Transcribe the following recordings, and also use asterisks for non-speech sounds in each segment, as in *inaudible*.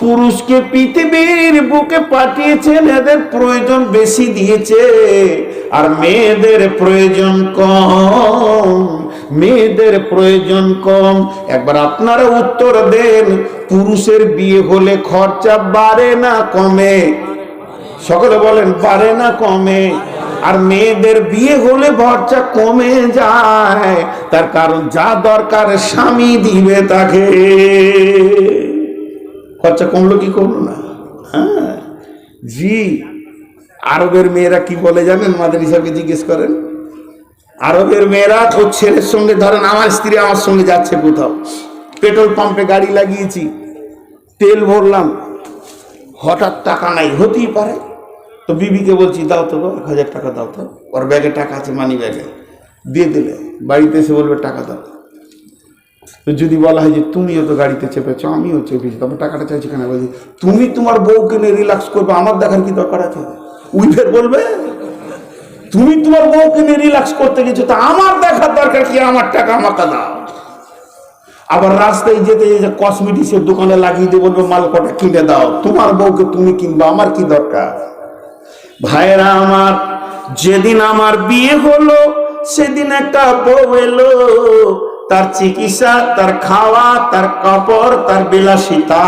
পুরুষকে পৃথিবীর বুকে পাঠিয়েছেন, এদের প্রয়োজন বেশি দিয়েছে। আর মেয়েদের প্রয়োজন কম, মেয়েদের প্রয়োজন কম। একবার আপনারা উত্তর দেন, পুরুষের বিয়ে হলে খরচা বাড়ে না কমে? সকলে বলেন, বাড়ে না কমে। আর মেয়েদের বিয়ে হলে খরচা কমে যায়। তার কারণ যা দরকার স্বামী দিবে তাকে। খরচা কমলো কি করল না? হ্যাঁ। জি, আরবের মেয়েরা কি বলে জানেন? মাদের হিসাবে জিজ্ঞেস করেন। আরবের মেয়েরা ওর ছেলের সঙ্গে ধরেন, আমার স্ত্রী আমার সঙ্গে যাচ্ছে কোথাও। পেট্রোল পাম্পে গাড়ি লাগিয়েছি, তেল ভরলাম, হঠাৎ টাকা নাই, হতেই পারে। তো বিবিকে বলছি, দাও তো এক হাজার টাকা দাও তো। ওর ব্যাগে টাকা আছে মানি ব্যাগে দিয়ে দিলে, বাড়িতে এসে বলবে, টাকা দাও। যদি বলা হয় যে তুমিও তো গাড়িতে চেপেছো, আমিও চেপেছি, তবে টাকাটা চাইছি কেন? বলছি, তুমি তোমার বউকে নিয়ে রিল্যাক্স করবে, আমার দেখার কি দরকার আছে? উইফের বলবে, তুমি তোমার বউকে নিয়ে রিল্যাক্স করতে গেছো, তা আমার দেখার দরকার কি? আমার টাকা আমাকে দাও। আবার রাস্তায় যেতে যেতে কসমেটিক্সের দোকানে লাগিয়ে দিয়ে বলবে মাল কটা কিনে দাও, তোমার বউকে তুমি কিনবা, আমার কি দরকার? ভাইরা আমার, যেদিন আমার বিয়ে হলো, সেদিন একটা বউ এলো। তার চিকিৎসা, তার খাওয়া, তার কাপড় তার বিলাসিতা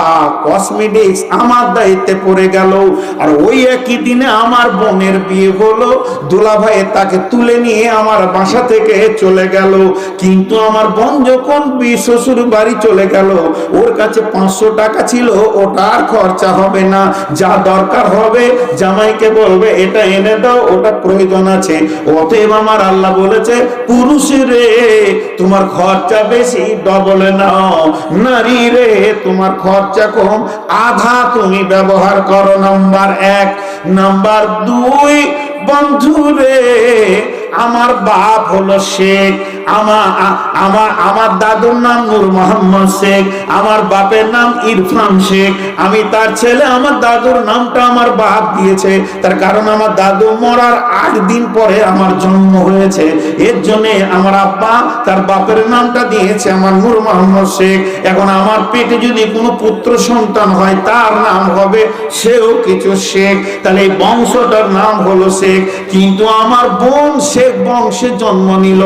কসমেটিক্স আমার দায়িত্বে পড়ে গেল। আর ওই একই দিনে আমার বোনের বিয়ে হলো। দোলা ভাই তাকে তুলে নিয়ে আমার বাসা থেকে চলে গেল। কিন্তু আমার বোন যখন শ্বশুর বাড়ি চলে গেল, ওর কাছে পাঁচশো টাকা ছিল, ওটা আর খরচা হবে না। যা দরকার হবে, জামাইকে বলবে, এটা এনে দাও, ওটা প্রয়োজন আছে। অতএব আমার আল্লাহ বলেছে, পুরুষ রে, তোমার খরচা বেশি ডবল নাও। নারী রে, তোমার খরচা কম। আধা তুমি ব্যবহার করো নাম্বার এক। নাম্বার দুই, বন্ধু রে, আমার বাপ হলো শেখ। আমার আমার দাদুর নাম নূর মোহাম্মদ শেখ, আমার বাপের নাম ইরফান শেখ, আমি তার ছেলে, আমার দাদুর নামটা আমার বাপ দিয়েছে, তার কারণ আমার দাদু মরার আট দিন পরে আমার জন্ম হয়েছে, এর জন্য আমার আব্বা তার বাপের নামটা দিয়েছে আমার নূর মোহাম্মদ শেখ, এখন আমার পেটে যদি কোনো পুত্র সন্তান হয়, তার নাম হবে সেও কিছু শেখ, তাহলে এই বংশটার নাম হলো শেখ, কিন্তু আমার বোন শেখ বংশে জন্ম নিল,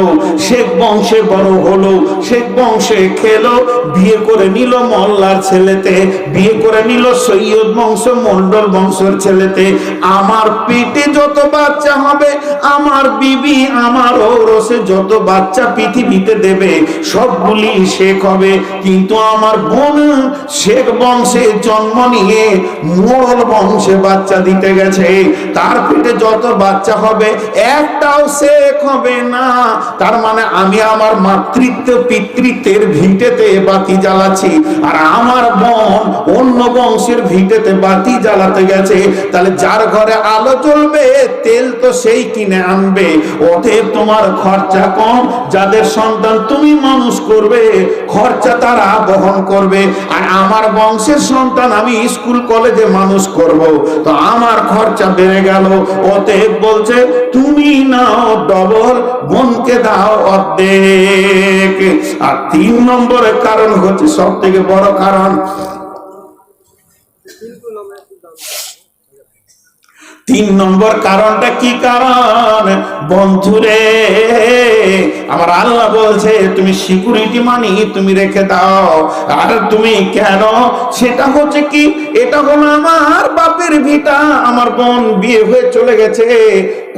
শেখ বংশে বড় হলো, শেখ বংশে খেলো, বিয়ে করে নিল মল্লার ছেলেতে, বিয়ে করে নিল সৈয়দ বংশ মন্ডল বংশের ছেলেতে। আমার পেটে যত বাচ্চা হবে, আমার বিবি, আমার ওরসে যত বাচ্চা পৃথিবীতে দেবে, সবগুলি শেখ হবে। কিন্তু আমার বোন শেখ বংশে জন্ম নিয়ে মোড়ল বংশে বাচ্চা দিতে গেছে। তার পেটে যত বাচ্চা হবে, একটাও শেখ হবে না। তার মানে আমি আমার মাতৃত্ব পিতৃত্বের ভিটেতে বাতি জ্বালাচ্ছি। আর আমার বোন অন্য বংশের ভিটেতে বাতি জ্বালাতে গেছে। তাহলে যার ঘরে আলো জ্বলবে, তেল তো সেই কিনে আনবে। অতএব তোমার খরচা কম, যাদের সন্তান তুমি মানুষ করবে, খরচা তারা বহন করবে। আর আমার বংশের সন্তান আমি স্কুল, কলেজে মানুষ করব। তো আমার খরচা বেড়ে গেল। অতএব বলছে, তুমি নাও ডবল, বোনকে দাও অর্ধেক। আর তিন নম্বরের কারণ হচ্ছে সব থেকে বড় কারণ। তিন নম্বর কারণটা কি কারণ? বন্ধুরে, আমার আল্লাহ বলছে, তুমি সিকিউরিটি মানি তুমি রেখে দাও। আর তুমি কেন? সেটা হচ্ছে কি? এটা হলো আমার বাপের ভিটা। আমার বোন বিয়ে হয়ে চলে গেছে।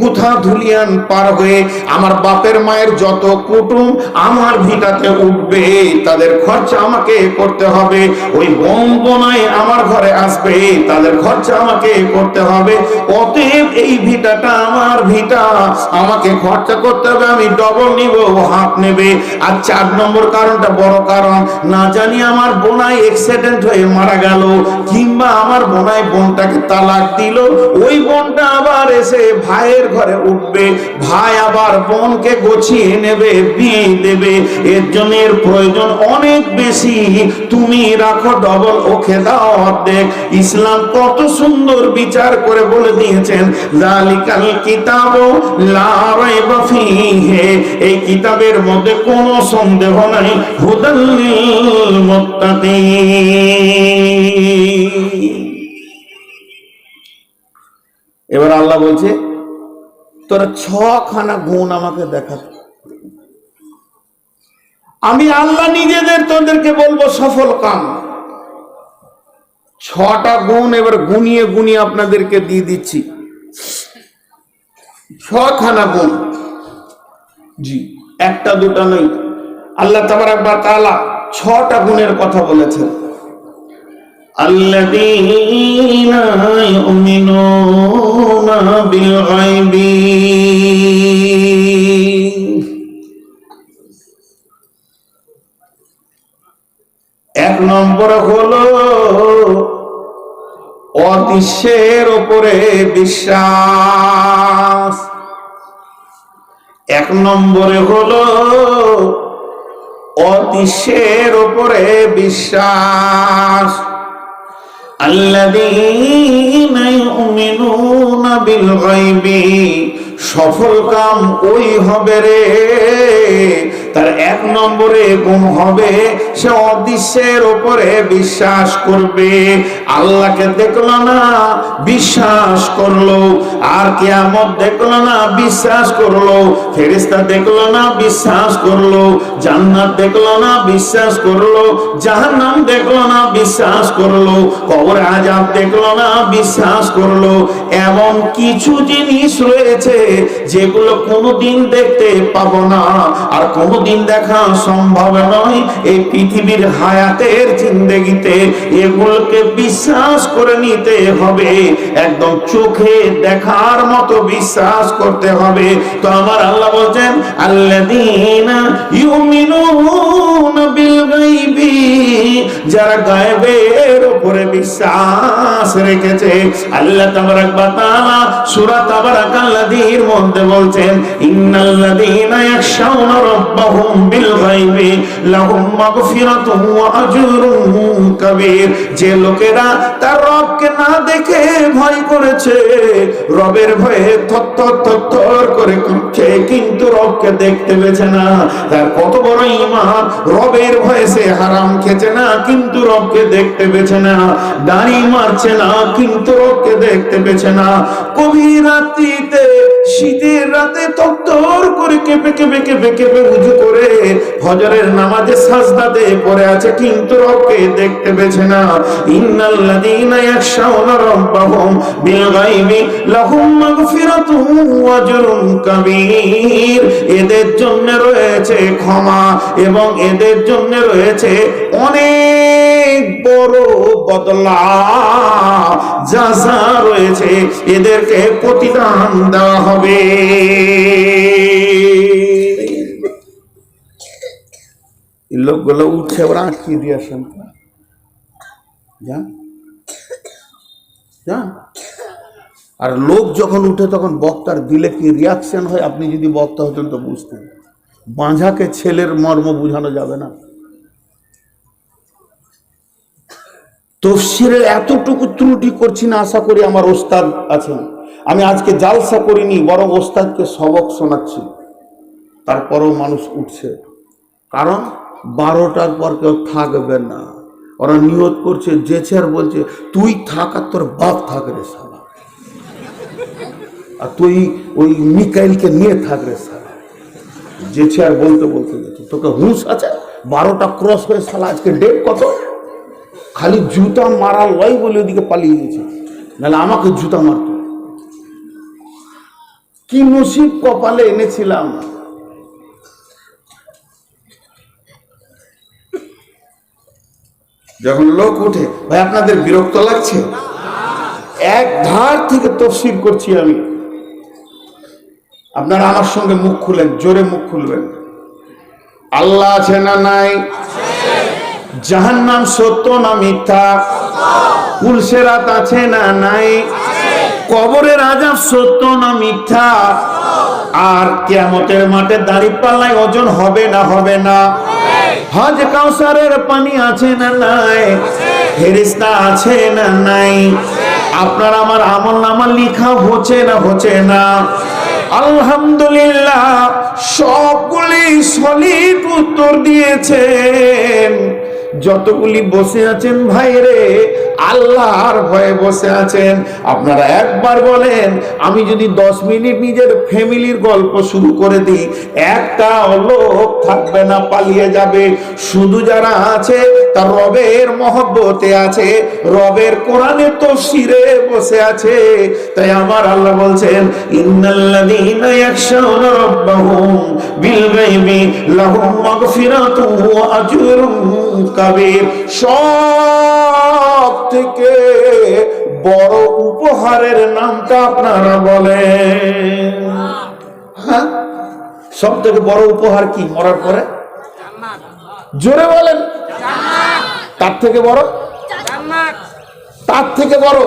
কোথা ধুলিয়ান পার হয়ে আমার বাপের মায়ের যত কুটুম আমার ভিটাতে উঠবে, তাদের খরচা আমাকে করতে হবে। ওই বোন বোনাই আমার ঘরে আসবে, তাদের খরচা আমাকে করতে হবে। অতএব এই ভিটাটা আমার ভিটা, আমাকে খরচা করতে হবে, আমি ডবল নিব হাফ নেবে। আর চার নম্বর কারণটা বড় কারণ, না জানি আমার বোনায় অ্যাক্সিডেন্ট হয়ে মারা গেল, কিংবা আমার বোনায় বোনটাকে তালাক দিল, ওই বোনটা আবার এসে ভাইয়ের বোনের ঘরে উঠবে, ভাই আবার বোনকে গছিয়ে নেবে, বিয়ে দেবে। এর জন্য প্রয়োজন অনেক বেশি। তুমি রাখো ডবল ওকে দাও অর্ধেক। ইসলাম কত সুন্দর বিচার করে বলে দিয়েছেন জালিকাল কিতাব লা রাইবা ফীহি। এই কিতাবের মধ্যে কোনো সন্দেহ নাই হুদাল্লিল মুত্তাকিন। এবার আল্লাহ বলছে তোরা ছখানা গুণ আমাকে দেখা আমি আল্লাহ নিজেদের তোদেরকে বলব সফল কাম। ছটা গুণ এবার গুনিয়ে গুনিয়ে আপনাদেরকে দিয়ে দিচ্ছি। ছখানা গুণ। জি, একটা দুটা নয়। আল্লাহ তাবারাক বা তাআলা ছটা গুণের কথা বলেছেন। الذين يؤمنون بالغيب এক নম্বর হলো অদৃশ্যের ওপরে বিশ্বাস এক নম্বরে হলো অদৃশ্যের ওপরে বিশ্বাস الذين يؤمنون بالغيب সফল কাম ওই হবে রে তার এক নম্বরে গুণ হবে, সে অদৃশ্যের ওপরে বিশ্বাস করবে। আল্লাহকে দেখল না, বিশ্বাস করল। আর কিয়ামত দেখল না, বিশ্বাস করল। ফেরেশতা দেখল না, বিশ্বাস করল। জান্নাত দেখল না, বিশ্বাস করল। জাহান্নাম দেখল না, বিশ্বাস করল। কবর আজাব দেখল না, বিশ্বাস করল। এমন কিছু জিনিস রয়েছে যেগুলো কোনোদিন দেখতে পাবো না। আর কোনোদিন দেখা সম্ভব নয়। এই পৃথিবীর হায়াতের জিন্দেগিতে এগুলোকে বিশ্বাস করে নিতে হবে। একদম চোখে দেখার মতো বিশ্বাস করতে হবে। তো আমার আল্লাহ বলছেন যারা গায়েবের উপরে বিশ্বাস রেখেছে। আল্লাহ তাবারাক ওয়া তাআলা সূরা তাবারাকাল্লাযীর মধ্যে বলছেন, ইন্নাল্লাযীনা ইয়াখশাউনা রাব্বাহুম। গায়বি লাহুম মাগফিরাতুন ওয়া আজরুন কাবীর যে লোকেরা তার রবকে না দেখে ভয় করেছে। রবের ভয়ে থরথর থরথর করে কাঁপছে কিন্তু রবকে দেখতে পেয়েছে না। তার কত বড় ঈমান। রবের ভয়ে সে হারাম খেছে না, কিন্তু রবকে দেখতে পেয়েছে না। দাড়ি মারছে না, কিন্তু রবকে দেখতে পেয়েছে না। গভীর রাত্রিতে, শীতের রাতে তত্তর করে কেঁপে কেঁপে কেঁপে কেঁপে উজু করে ফজরের নামাজে সাজদাতে পড়ে আছে, কিন্তু রবকে দেখতে পেয়েছে না। ইন্নাল্লাযীনা বিল গায়বি লাহুম মাগফিরাতুন ওয়া আজরুন কাবীর এদের জন্য রয়েছে ক্ষমা এবং এদের জন্য রয়েছে অনেক বড় বদলা। যাজা রয়েছে এদেরকে প্রতিদান দেওয়া হবে। লোকগুলো উঠছে ওরা আটকে দিয়ে আসেন। যান যান আর লোক যখন উঠে, তখন বক্তার দিলে কি রিয়াকশন হয়? আপনি যদি বক্তা হতেন তো বুঝতেন। বাঁঝাকে ছেলের মর্ম বোঝানো যাবে না। তফসিরের এতটুকু ত্রুটি করছি না, আশা করি আমার ওস্তাদ আছেন। আমি আজকে জালসা করিনি, বরং ওস্তাদকে সবক শোনাচ্ছি। তারপরও মানুষ উঠছে। কারণ বারোটার পর কেউ থাকবে না। ওরা নিয়ত করছে যে আর বলছে, তুই থাক আর তোর বাপ থাক রে সালা আর তুই ওই মিকাইলকে নিয়ে থাক রে সালা যে চেয়ার বলতে বলতে গেছে, তোকে হুঁশ আছে? বারোটা ক্রস হয়ে সালা আজকে ডেট কত? খালি জুতা মারা লয় বলে ওদিকে পালিয়ে গেছে। নাহলে আমাকে জুতা মারত। কি নসিব কপালে এনেছিলাম? যখন লোক উঠে, ভাই, আপনাদের বিরক্ত লাগছে? এক ধার থেকে তফসিল করছি আমি। আপনারা আমার সঙ্গে মুখ খুলেন, জোরে মুখ খুলবেন। আল্লাহ আছে না নাই? জাহান্নাম সত্য না মিথ্যা? পুলসেরাত আছে না নাই? কবরের আজাব সত্য না মিথ্যা? আর কেয়ামতের মাঠে দাঁড়িয়ে পাল্লায় ওজন হবে না হবে না। হজ কাউসারের পানি আছে না নাই? ফেরিস্তা আছে না নাই? আপনার আমার আমল নামা লিখা হচ্ছে না হচ্ছে না? আলহামদুলিল্লাহ, সবগুলি সলিট উত্তর দিয়েছেন। যতগুলি বসে আছেন ভাইরে আল্লাহর ভয়ে বসে আছেন। আপনারা একবার বলেন, আমি যদি দশ মিনিট নিজের ফ্যামিলির গল্প শুরু করে দিই, একটা লোক থাকবে না, পালিয়ে যাবে। শুধু যারা আছে, তার রবের মহব্বতে আছে, রবের কোরআনে তফসিরে বসে আছে। তাই আমার আল্লাহ বলছেন, ইন্নাল্লাযীনা ইয়াখশাউনা কাবীর সব থেকে বড় উপহারের নামটা আপনারা বলেন। হ্যাঁ? সব থেকে বড় উপহার কি মরার পরে? জোরে বলেন। তার থেকে বড়? তার থেকে বড়?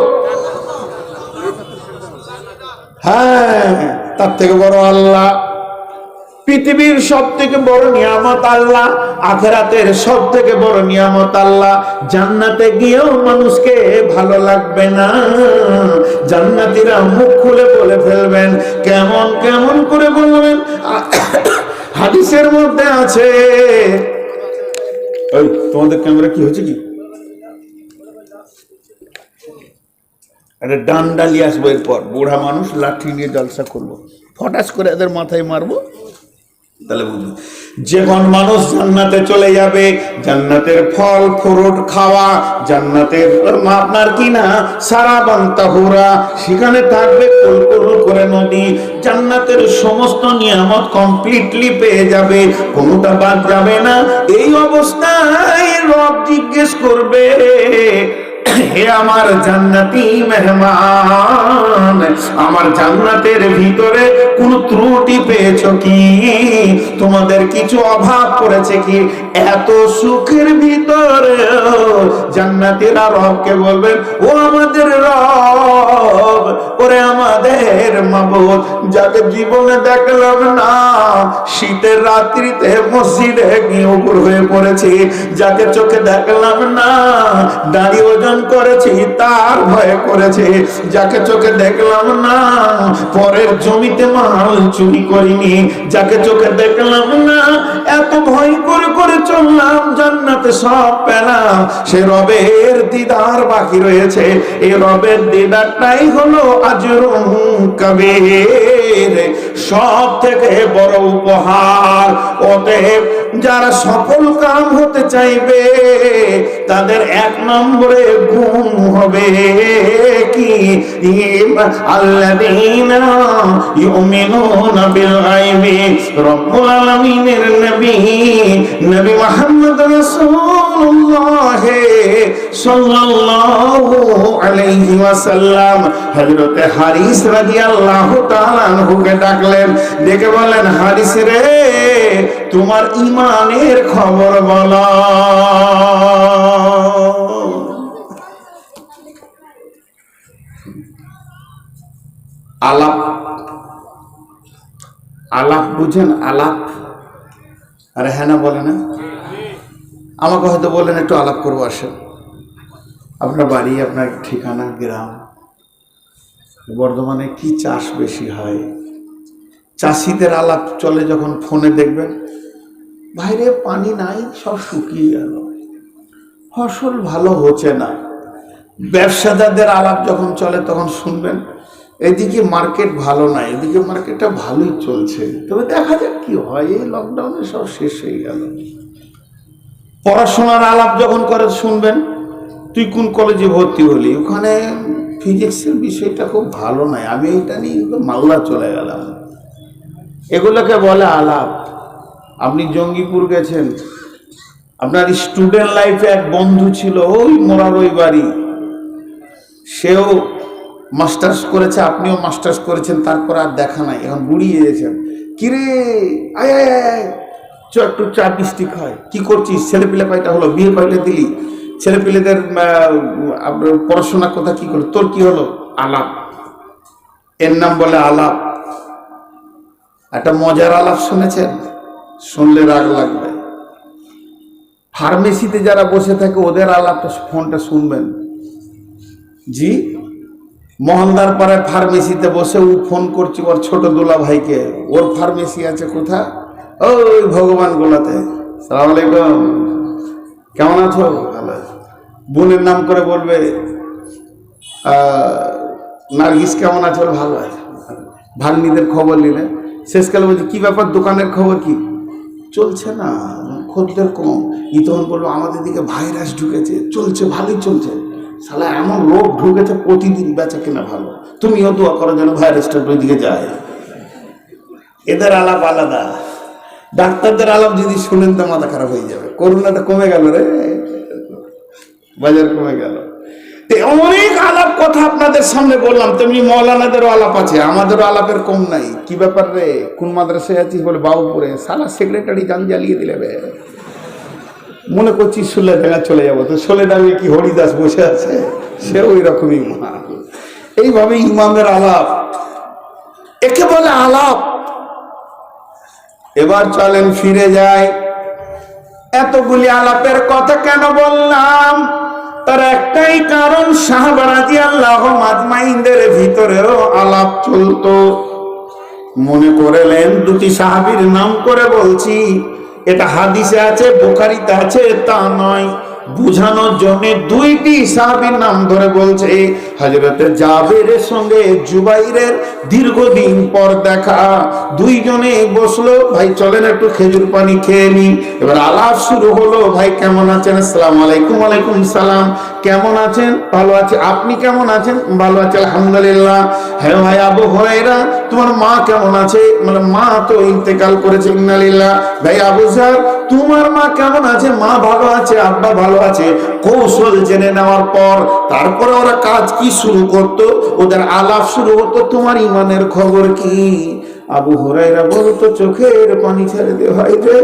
হ্যাঁ তার থেকে বড় আল্লাহ। পৃথিবীর সব থেকে বড় নিয়ামত আল্লাহ, আখেরাতের সব থেকে বড় নিয়ামত আল্লাহ। জান্নাতে গিয়েও মানুষকে ভালো লাগবে না। জান্নাতীরা মুখ খুলে বলে ফেলবেন, কেমন কেমন করে বলবেন? *coughs* হাদিসের মধ্যে আছে। ওই তোমাদের ক্যামেরা কি হচ্ছে কি? একটা ডান্ডা নিয়ে আসব এরপর। বুড়া মানুষ লাঠি নিয়ে জলসা করব। ফটাস করে এদের মাথায় মারবো। তাহলে বুঝবে যখন মানুষ জান্নাতে চলে যাবে, জান্নাতের ফল, ফ্রুট খাওয়া, জান্নাতের আপনার কি না? সারা বান্তাহুরা সেখানে থাকবে কুল করে নদী, জান্নাতের সমস্ত নিয়ামত কমপ্লিটলি পেয়ে যাবে, কোনোটা বাদ যাবে না। এই অবস্থায় রব জিজ্ঞেস করবে হে আমার জান্নাতি মেহমান, আমার জান্নাতের ভিতরে কোন ত্রুটি পেয়েছ কি? তোমাদের কিছু অভাব পড়েছে কি? এত সুখের ভিতরে জান্নাতিরা রবকে বলবেন, ও আমাদের রব, ওরে আমাদের মাবুদ, যাকে জীবনে দেখলাম না, শীতের রাত্রিতে মসজিদে গিয়ে উপর হয়ে পড়েছি, যাকে চোখে দেখলাম না দাঁড়িয়ে করেছি, তার ভয়ে করেছে। যাকে চোখে দেখলাম না, পরের জমিতে মাল চুরি করিনি। যাকে চোখে দেখলাম না, এত ভয় করে করে চললাম, জান্নাতে সব পেলাম। সে রবের দিদার বাকি রয়েছে। এই রবের দিদারটাই হলো আজ আজরুম কবির। সব থেকে বড় উপহার। অতএব যারা সফল কাম হতে চাইবে, তাদের এক নম্বরে গুণ হবে। কি? আল্লাযীনা ইউমিনুনা বিল গায়বি। রব্বুল আলামিনের নবী নবী মুহাম্মদ হারিস ডাকলেন। ডেকে হারিস রে, তোমার ইমানের খবর বলো। আলাপ আলাপ বুঝেন, আলাপ। আরে হ্যাঁ না, বলে না। আমাকে হয়তো বললেন, একটু আলাপ করব আসেন। আপনার বাড়ি, আপনার ঠিকানা, গ্রাম, বর্ধমানে কি চাষ বেশি হয়? চাষিদের আলাপ চলে যখন ফোনে দেখবেন বাইরে পানি নাই, সব শুকিয়ে গেল। ফসল ভালো হচ্ছে না। ব্যবসাদারদের আলাপ যখন চলে, তখন শুনবেন, এদিকে মার্কেট ভালো না, এদিকে মার্কেটটা ভালোই চলছে। তবে দেখা যাক কি হয়, এই লকডাউনে সব শেষ হয়ে গেল। পড়াশোনার আলাপ যখন করে শুনবেন, তুই কোন কলেজে ভর্তি হলি? ওখানে ফিজিক্সের বিষয়টা খুব ভালো নয় আমি এটা নিয়ে মালদা চলে গেলাম। এগুলোকে বলে আলাপ। আপনি জঙ্গিপুর গেছেন। আপনার স্টুডেন্ট লাইফে এক বন্ধু ছিল, ওই মোরারই বাড়ি। সেও মাস্টার্স করেছে, আপনিও মাস্টার্স করেছেন, তারপর আর দেখা নাই। এখন বুড়িয়ে গেছেন কিরে আয় আয় আয়। চ, একটু চা, মিষ্টি খায় কি করছিস? ছেলে পিলে কয়টা হলো? বিয়ে কয়টা দিলি? ছেলে পিলেদের পড়াশোনার কথা কি করল? তোর কি হলো? আলাপ। এর নাম বলে আলাপ। একটা মজার আলাপ শুনেছেন? শুনলে রাগ লাগবে। ফার্মেসিতে যারা বসে থাকে, ওদের আলাপটা, ফোনটা শুনবেন। জি? মোহনদার পাড়ায় ফার্মেসিতে বসে ও ফোন করছে ওর ছোট দোলা ভাইকে ওর ফার্মেসি আছে কোথা ওই ভগবান গোলাতে। সালাম আলাইকুম। কেমন আছো? ভালো। বোনের নাম করে বলবে নার্গিস কেমন আছে? ভালো। আছে ভাগ্নিদের খবর নিলে। শেষকালে বলছে কি ব্যাপার? দোকানের খবর কি? চলছে না। খদ্দের কম। ই তখন বলব, আমাদের দিকে ভাইরাস ঢুকেছে। চলছে, ভালোই চলছে। সালা এমন লোক ঢুকেছে প্রতিদিন বেচা কেনা ভালো। তুমিও দোয়া করো যেন ভাইরাসটা ওই দিকে যায়। এদের আলাপ আলাদা। ডাক্তারদের আলাপ যদি শুনেন তো মাথা খারাপ হয়ে যাবে। করোনাটা কমে গেল রে। বাজার কমে গেল। অনেক আলাপ কথা আপনাদের সামনে বললাম। তেমনি মৌলানাদেরও আলাপ আছে। আমাদেরও আলাপের কম নাই। কি ব্যাপার রে? কোন মাদ্রাসায় আছিস বলে বাবুপুরে সালা সেক্রেটারি গান জ্বালিয়ে দিলে বে। মনে করছি দেখা চলে যাব। তো শুলে ডাঙে কি হরিদাস বসে আছে? সে ওই রকমই ইমাম এইভাবে ইমামের আলাপ। একে বলে আলাপ। এবার চলেন ফিরে যায় এতগুলি আলাপের কথা কেন বললাম? তার একটাই কারণ শাহবারাজি আল্লাহ মাজমাইনদের ভিতরেও আলাপ চলত। মনে করেলেন, দুটি সাহাবির নাম করে বলছি, এটা হাদিসে আছে, বোখারিতে আছে, তা নয়। বুঝানোর জন্য দুইটি সাহাবীর নাম ধরে বলছে হজরতে জাবেরের সঙ্গে জুবাইরের দীর্ঘদিন পর দেখা। দুইজনে বসল, ভাই, চলেন একটু খেজুর পানি খেয়ে নি। এবার আলাপ শুরু হলো, ভাই, কেমন আছেন? আসসালামু আলাইকুম আলাইকুম সালাম। কেমন আছেন? ভালো আছে। আপনি কেমন আছেন? ভালো আছে, আলহামদুলিল্লাহ। হ্যাঁ ভাই, আবু হরাইরা তোমার মা কেমন আছে? মানে মা তো ইন্তেকাল করেছে, ইন্নালিল্লাহ। ভাই, আবু স্যার তোমার মা কেমন আছে? মা ভালো আছে, আব্বা ভালো আছে? কৌশল জেনে নেওয়ার পর তারপরে ওরা কাজ কি শুরু করত? ওদের আলাপ শুরু হতো, তোমার ইমানের খবর কি? আবু হরাইরা বলতো, চোখের পানি ছেড়ে দে ভাই রে,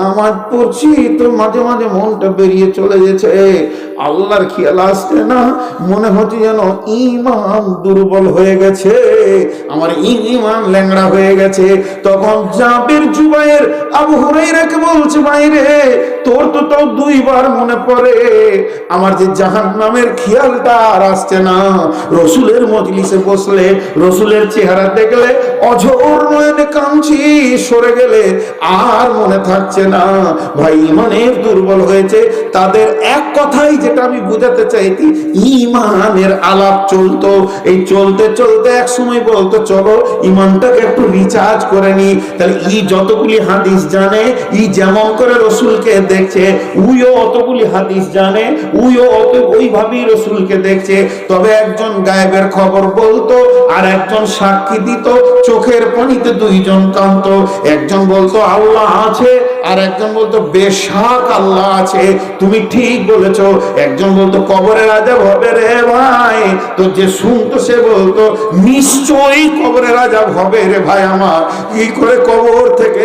নামাজ পড়ছি তো মাঝে মাঝে মনটা বেরিয়ে চলে গেছে। আল্লাহর খেয়াল আসছে না, মনে হচ্ছে যেন ইমান দুর্বল হয়ে গেছে। আমার ইমান ল্যাংড়া হয়ে গেছে। তখন জাবের জুবাইয়ের আবু হুরাইরাকে বলছে বাইরে তোর তো তাও দুইবার মনে পড়ে। আমার যে জাহান নামের খেয়ালটা আর আসছে না। রসুলের মজলিসে বসলে, রসুলের চেহারা দেখলে অঝোর নয়নে কাঁদছি, সরে গেলে আর মনে থাকছে না। ভাই, ইমানের দুর্বল হয়েছে। তাদের এক কথাই যেটা আমি বুঝাতে চাইছি ইমানের আলাপ চলতো। এই চলতে চলতে এক সময় বলতো চলো, ইমানটাকে একটু রিচার্জ করে নি। তাহলে ই যতগুলি হাদিস জানে, ই যেমন করে রসুলকে দেখছে, উইও অতগুলি হাদিস জানে, উইও অত, ওইভাবেই রসুলকে দেখছে। তবে একজন গায়েবের খবর বলতো, আর একজন সাক্ষী দিত, চোখের পানিতে দুইজন কান্ত একজন বলতো, আল্লাহ আছে। আর একজন বলতো, বেশাক আল্লাহ আছে। তুমি ঠিক বলেছ। একজন বলতো, কবরের আজাব হবে রে ভাই। তো যে শুনতো সে বলতো নিশ্চয়ই হবে রে ভাই আমার। কি করে কবর থেকে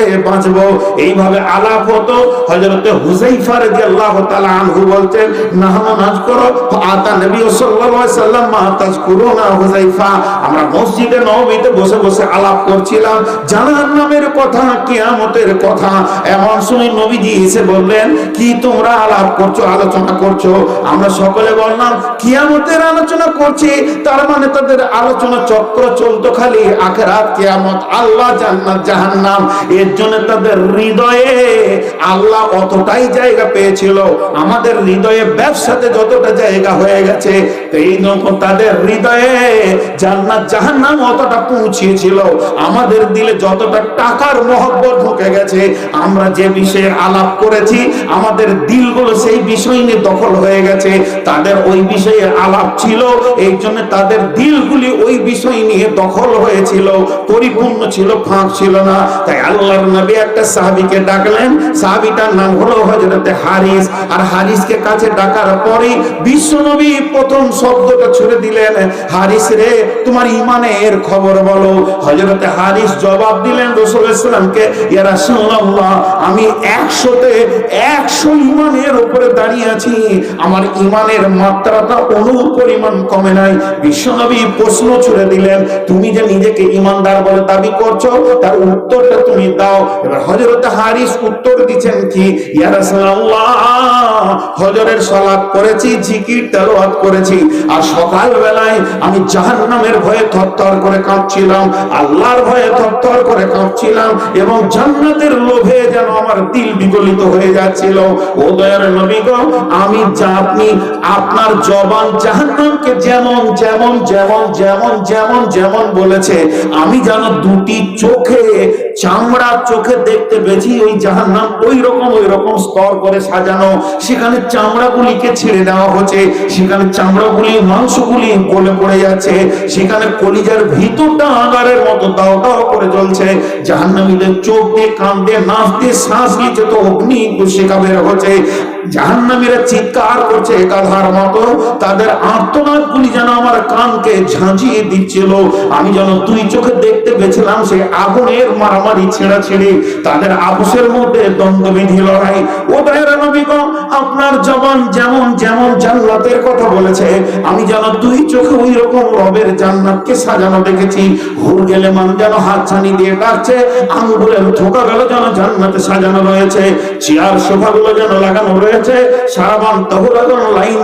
এইভাবে আলাপ হতো। আনহু নাজকুরু আতা নবী সাল্লাল্লাহু আলাইহি সাল্লাম আমরা মসজিদে বসে বসে আলাপ করছিলাম। কথা, কিয়ামতের কথা। এমন সময় নবীজি এসে বললেন, কি তোমরা আলাপ করছ, আলোচনা করছ? আমরা সকলে বললাম, কিয়ামতের আলোচনা করছি। তার মানে তাদের আলোচনা চক্র চলতো খালি আখেরাত, কিয়ামত, আল্লাহ জান্নাত, জাহান্নাম। এর জন্য তাদের হৃদয়ে আল্লাহ অতটাই জায়গা পেয়েছিল। আমাদের হৃদয়ে ব্যবসাতে যতটা জায়গা হয়ে গেছে, এই তাদের হৃদয়ে জান্নাত, জাহান্নাম অতটা পৌঁছিয়েছিল আমাদের দিলে যতটা টাকার মহব্বত ঢুকে গেছে, আমরা যে বিষয়ে আলাপ করেছি, আমাদের দিলগুলো সেই বিষয় নিয়ে দখল হয়ে গেছে। তাদের ওই বিষয়ে আলাপ ছিল, এই জন্য তাদের দিলগুলি ওই বিষয় নিয়ে দখল হয়েছিল, পরিপূর্ণ ছিল, ফাঁক ছিল না। তাই আল্লাহর নবী একটা সাহাবীকে ডাকলেন। সাহাবীটার নাম হলো হযরতে হারিস। আর হারিসকে কাছে ডাকার পরে বিশ্ব নবী প্রথম শব্দটা ছুড়ে দিলেন, হারিস রে, তোমার ইমানের খবর বলো। হযরতে হারিস জবাব দিলেন রাসূল ইসলামকে, ইয়া রাসূলুল্লাহ, আমি একশোতে একশো ইমানের উপরে দাঁড়িয়ে আছি। আমার ইমানের মাত্রাটা অনু পরিমাণ কমে নাই। বিশ্বনবী প্রশ্ন ছুড়ে দিলেন তুমি যে নিজেকে ইমানদার বলে দাবি করছ, তার উত্তরটা তুমি দাও। এবার হযরত হারিস উত্তর দিচ্ছেন কি? হজরের সালাত করেছি, জিকির, তেলাওয়াত করেছি। আর সকাল বেলায় আমি জাহান্নামের ভয়ে থরথর করে কাঁপছিলাম, আল্লাহর ভয়ে থরথর করে কাঁপছিলাম, এবং জান্নাতের লোভে যেন আমার দিল বিগলিত হয়ে যাচ্ছিল। ও দয়ার নবী গো, আমি যা আপনি, আপনার জবান জাহান্নামকে যেমন যেমন যেমন যেমন যেমন যেমন বলেছে, আমি যেন দুটি চোখে চামড়া চোখে দেখতে পেয়েছি ওই জাহান্নাম ওই রকম ওই রকম স্তর করে সাজানো। সেখানে চামড়াগুলিকে ছেড়ে দেওয়া হচ্ছে, সেখানে চামড়াগুলি, মাংসগুলি গলে পড়ে যাচ্ছে, সেখানে কলিজার ভিতরটা আগারের মতো দাও দাও করে জ্বলছে। জাহান্নামীদের চোখ দিয়ে কান দিয়ে নাচ দিয়ে শ্বাস নিচে তো অগ্নি শিখা বের হচ্ছে। জাহান্নামীরা চিৎকার করছে একাধার মতো, তাদের আর্তনাদ গুলি যেন আমার কানকে ঝাঁঝিয়ে দিচ্ছিল। আমি যেন দুই চোখে দেখতে পেয়েছিলাম সেই আগুনের মারামারি ছেড়া ছেড়ে তাদের আপোষের মধ্যে দ্বন্দ্ববিধি লড়াই। ও আপনার জবান যেমন যেমন জান্নাতের কথা বলেছে, আমি যেন দুই চোখে ওই রকম রবের জান্নাতকে সাজানো দেখেছি। হুর গেলে মান যেন হাত ছানি দিয়ে ডাকছে আঙ্গুলের থোকা গেল যেন জান্নাতে সাজানো রয়েছে, চেয়ার সোফা গুলো যেন লাগানো রয়েছে। সারাবান সারা যেন লাইন